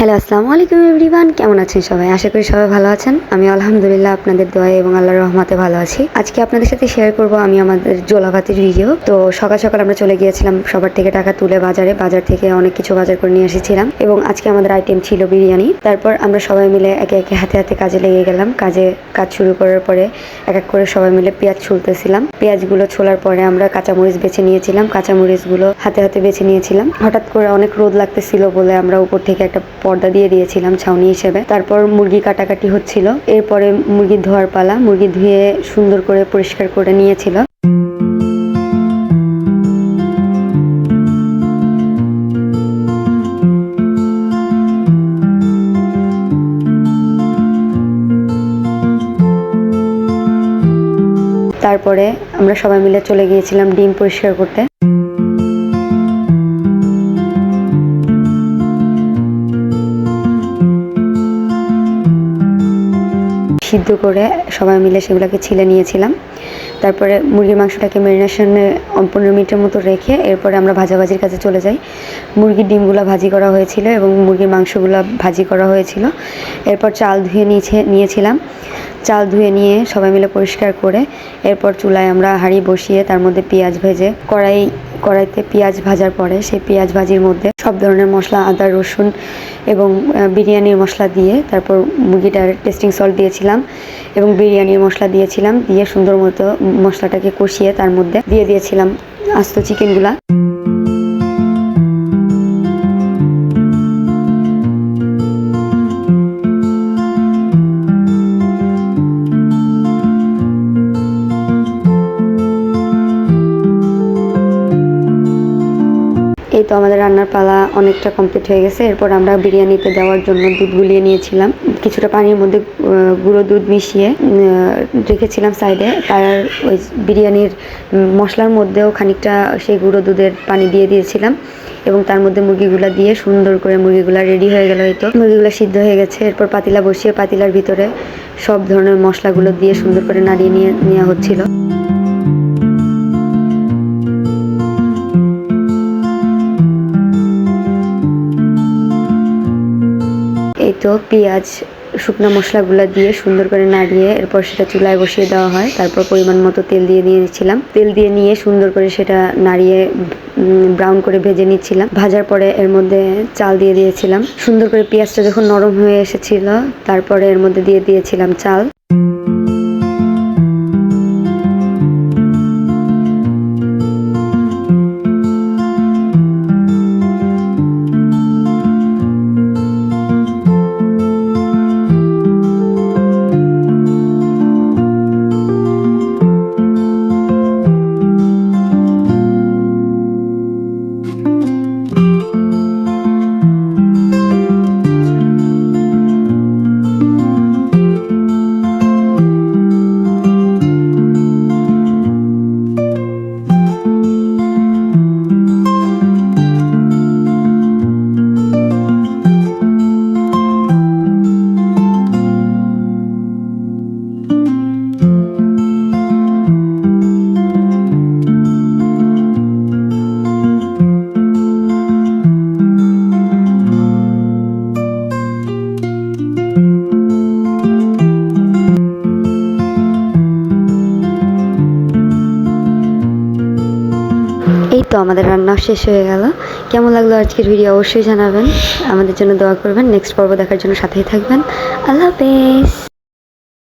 Hello, আসসালামু আলাইকুম everyone. কেমন আছেন সবাই? আশা করি সবাই ভালো আছেন। আমি আলহামদুলিল্লাহ আপনাদের দোয়া এবং আল্লাহর রহমতে ভালো আছি। আজকে আপনাদের সাথে শেয়ার করব আমি আমাদের জোলাভাতির ভিডিও তো সকাল সকাল আমরা চলে গিয়েছিলাম সবার থেকে টাকা তুলে বাজারে। বাজার থেকে অনেক কিছু বাজার করে নিয়ে এসেছিলাম এবং আজকে আমাদের আইটেম ছিল বিরিয়ানি। তারপর আমরা সবাই মিলে একে একে হাতে হাতে কাজে লেগে গেলাম। কাজে কাজ শুরু করার পরে এক এক করে সবাই মিলে পেঁয়াজ ছুলতেছিলাম। পেঁয়াজগুলো ছোলার পরে আমরা কাঁচামরিচ বেছে নিয়েছিলাম। কাঁচামরিচগুলো হাতে হাতে বেছে নিয়েছিলাম। হঠাৎ করে অনেক রোদ লাগতেছিল বলে আমরা উপর থেকে একটা পর্দা দিয়ে দিয়েছিলাম ছাউনি হিসেবে। তারপর মুরগি কাটাকাটি হচ্ছিল। এরপরে মুরগি ধোয়ার পালা, মুরগি ধুয়ে সুন্দর করে পরিষ্কার করে নিয়েছিল। তারপরে আমরা সবাই মিলে চলে গিয়েছিলাম ডিম পরিষ্কার করতে। সিদ্ধ করে সবাই মিলে সেগুলোকে ছিলে নিয়েছিলাম। তারপরে মুরগির মাংসটাকে ম্যারিনেশনে পনেরো মিনিটের মতো রেখে এরপরে আমরা ভাজাভাজির কাছে চলে যাই। মুরগির ডিমগুলো ভাজি করা হয়েছিল এবং মুরগির মাংসগুলো ভাজি করা হয়েছিল। এরপর চাল ধুয়ে নিয়েছে, নিয়েছিলাম। চাল ধুয়ে নিয়ে সবাই মিলে পরিষ্কার করে এরপর চুলায় আমরা হাঁড়ি বসিয়ে তার মধ্যে পেঁয়াজ ভেজে কড়াই কড়াইতে পেঁয়াজ ভাজার পরে সেই পেঁয়াজ ভাজির মধ্যে সব ধরনের মশলা, আদা, রসুন এবং বিরিয়ানির মশলা দিয়ে তারপর মুরগিটার টেস্টিং সল্ট দিয়েছিলাম এবং বিরিয়ানির মশলা দিয়েছিলাম। দিয়ে সুন্দর মতো মশলাটাকে কষিয়ে তার মধ্যে দিয়ে দিয়েছিলাম আস্ত চিকেনগুলা এই তো আমাদের রান্নার পালা অনেকটা কমপ্লিট হয়ে গেছে। এরপর আমরা বিরিয়ানিতে দেওয়ার জন্য দুধ গুলিয়ে নিয়েছিলাম। কিছুটা পানির মধ্যে গুঁড়ো দুধ মিশিয়ে রেখেছিলাম সাইডে তার ওই বিরিয়ানির মশলার মধ্যেও খানিকটা সেই গুঁড়ো দুধের পানি দিয়ে দিয়েছিলাম এবং তার মধ্যে মুরগিগুলো দিয়ে সুন্দর করে মুরগিগুলো রেডি হয়ে গেল হয়তো মুরগিগুলো সিদ্ধ হয়ে গেছে। এরপর পাতিলা বসিয়ে পাতিলার ভিতরে সব ধরনের মশলাগুলো দিয়ে সুন্দর করে নাড়িয়ে নিয়ে, নেওয়া হচ্ছিল। তো পেঁয়াজ, শুকনো মশলাগুলো দিয়ে সুন্দর করে নাড়িয়ে এরপর সেটা চুলায় বসিয়ে দেওয়া হয়। তারপর পরিমাণ মতো তেল দিয়ে দিচ্ছিলাম তেল দিয়ে নিয়ে সুন্দর করে সেটা নাড়িয়ে ব্রাউন করে ভেজে নিচ্ছিলাম। ভাজার পরে এর মধ্যে চাল দিয়ে দিয়েছিলাম। সুন্দর করে পেঁয়াজটা যখন নরম হয়ে এসেছিল, তারপরে এর মধ্যে দিয়ে দিয়েছিলাম চাল। তো আমাদের রান্না শেষ হয়ে গেল। কেমন লাগল আজকের ভিডিও অবশ্যই জানাবেন। আমাদের জন্য দোয়া করবেন। নেক্সট পর্ব দেখার জন্য সাথেই থাকবেন। আল্লাহ হাফেজ।